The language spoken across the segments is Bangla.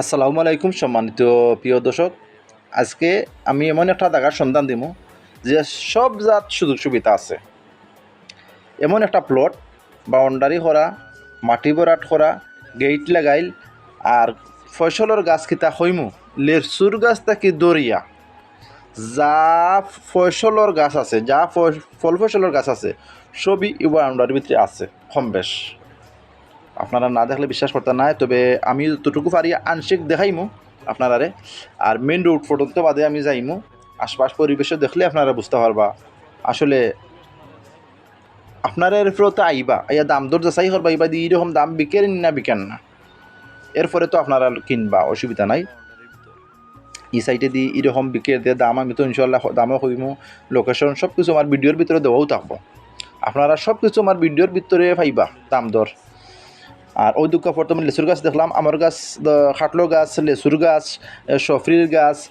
আসসালামু আলাইকুম সম্মানিত প্রিয় দর্শক। আজকে আমি এমন একটা জায়গার সন্ধান দিব যে সব জাত সুযোগ সুবিধা আছে। এমন একটা প্লট বাউন্ডারি করা মাটি ভরাট করা গেট লাগাইল, আর ফসলের গাছ কিতা হইমু লেরচুর গাছ থাকি দরিয়া। যা ফসলের গাছ আছে, যা ফল ফসলের গাছ আছে, সবই এই বাউন্ডারির ভিতরে আছে, কম বেশ। আপনারা না দেখলে বিশ্বাস করতে নাই, তবে আমি যতটুকু পারি আংশিক দেখাইমু আপনারারে। আর মেন রোড পর্যন্ত বাদে আমি যাইমু। আশপাশ পরিবেশও দেখলে আপনারা বুঝতে পারবা। আসলে আপনারা এর ফেরত আইবা। আইয়া দাম দর যাচাই করবা ইবা দিয়ে এরকম দাম বিকেন না বিকেন না। এরপরে তো আপনারা কিনবা, অসুবিধা নাই। ই সাইডে দিয়ে এরকম বিকে দিয়ে দাম আমি তো ইনশাল্লাহ দামও কইমু লোকেশন সব কিছু আমার ভিডিওর ভিতরে দেওয়াও থাকব। আপনারা সব কিছু আমার ভিডিওর ভিতরে পাইবা, দাম দর। আর ওই দুঃখ প্রথমে লেচুর গাছ দেখলাম, আমার গাছ খাটলো গাছ লেচুর গাছ সফরির গাছ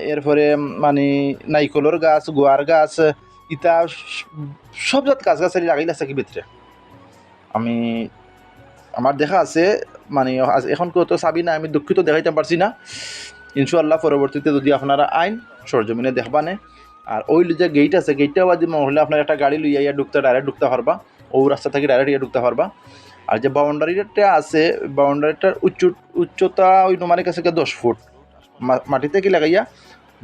এরপরে মানে নাইকলের গাছ, গোয়ার গাছ স- সব জাত গাছ গাছালি লাগাইল আছে কি ভিতরে। আমি, আমার দেখা আছে মানে এখন কেউ তো চাবি না আমি দুঃখিত দেখাইতে পারছি না। ইনশাল্লাহ পরবর্তীতে যদি আপনারা আইন, সরজমিনে দেখবানে। আর ওই যে গেট আছে গেটটা বাদি হলে আপনার একটা গাড়ি লইয়া ইয়া ঢুকতে ডাইরেক্ট ঢুকতে পারবা। ও রাস্তা থেকে ডাইরেক্ট ইয়া ঢুকতে পারবা। আর যে বাউন্ডারিটা আছে, বাউন্ডারিটার উচ্চ উচ্চতা ওই নোমানের কাছে দশ ফুট। মাটিতে কি লাগাইয়া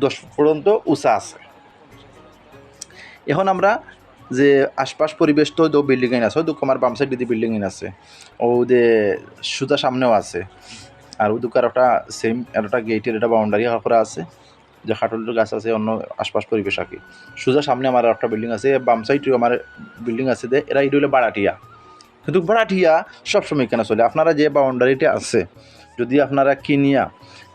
দশ ফুট পর্যন্ত উঁচা আছে। এখন আমরা যে আশপাশ পরিবেশ তো দো বিল্ডিং আছে দুঃখ আমার বাম সাইড দিদি বিল্ডিং আছে, ও যে সুতা সামনেও আছে। আর দুঃখের একটা সেম একটা গেটের একটা বাউন্ডারি করা আছে। যে খাটলের গাছ আছে, অন্য আশপাশ পরিবেশ আর কি। সোজা সামনে আমার একটা বিল্ডিং আছে, বাম সাইডেও আমার বিল্ডিং আছে যে, এরা এটা হলো বাড়াটিয়া কিন্তু ভাড়াটিয়া সবসময় কেন চলে? আপনারা যে বাউন্ডারিটা আছে, যদি আপনারা কিনিয়া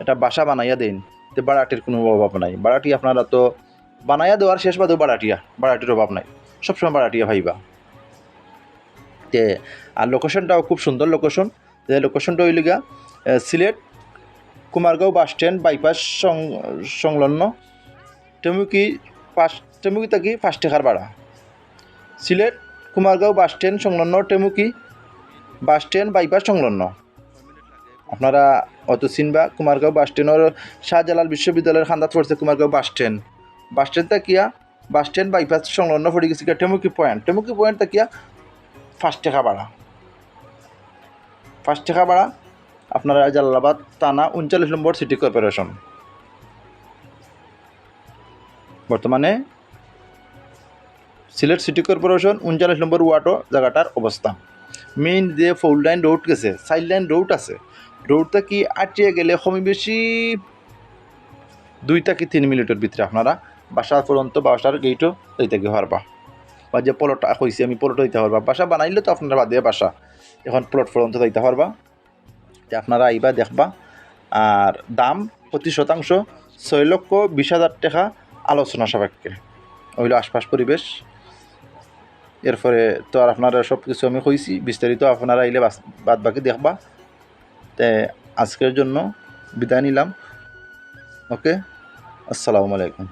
একটা বাসা বানাইয়া দেন, তো বাড়াটির কোনো অভাব নাই। বাড়াটি আপনারা তো বানাইয়া দেওয়ার শেষ বাদেও বাড়াটিয়া বাড়াটির অভাব নাই। সবসময় বাড়াটিয়া ভাইবা। তে, আর লোকেশনটাও খুব সুন্দর লোকেশন যে লোকেশনটা হইল Sylhet, Kumargaon bus stand bypass সংলগ্ন। টেমুকি পাঁচ টেমুকি থাকি পাঁচ টাকার ভাড়া। সিলেট কুমারগাঁও বাস স্ট্যান্ড সংলগ্ন টেমুকি বাস স্ট্যান্ড বাইপাস সংলগ্ন। আপনারা অত চিনবা, কুমারগাঁও বাস স্ট্যান্ডের শাহজালাল বিশ্ববিদ্যালয়ের খান্দাত পড়ছে Kumargaon bus stand. Bus stand তাকিয়া বাস স্ট্যান্ড বাইপাস সংলগ্ন পড়ে গেছে গিয়া টেমুকি পয়েন্ট। টেমুকি পয়েন্ট তাকিয়া পাঁচ টাকা ভাড়া পাঁচ টাকা ভাড়া আপনারা জালালাবাদ থানা উনচল্লিশ নম্বর সিটি কর্পোরেশন। বর্তমানে সিলেট সিটি কর্পোরেশন উনচল্লিশ নম্বর ওয়ার্ডও জায়গাটার অবস্থা। মেইন যে ফোর লাইন রোড গেছে সাইড লাইন রোড আছে। রোডটা কি আটিয়ে গেলে কমই বেশি দুই থেকে তিন মিনিটের ভিতরে আপনারা বাসা পর্যন্ত বাসার গেটও দিতে গিয়ে পারবা বা যে পলটটা কইছি আমি পলট দিতে পারবা বাসা বানাইলে তো আপনারা বাদে বাসা। এখন প্লট পর্যন্ত দিতে পারবা যে আপনারা আইবা দেখবা। আর দাম প্রতি শতাংশ ছয় লক্ষ বিশ হাজার টাকা আলোচনা সাপেক্ষে। ওইলো আশপাশ পরিবেশ। এরপরে তো আর আপনারা সব কিছু আমি কইছি, বিস্তারিত আপনারা আইলে বাদ বাকি দেখবা। তে আজকের জন্য বিদায় নিলাম। ওকে, আসসালামু আলাইকুম।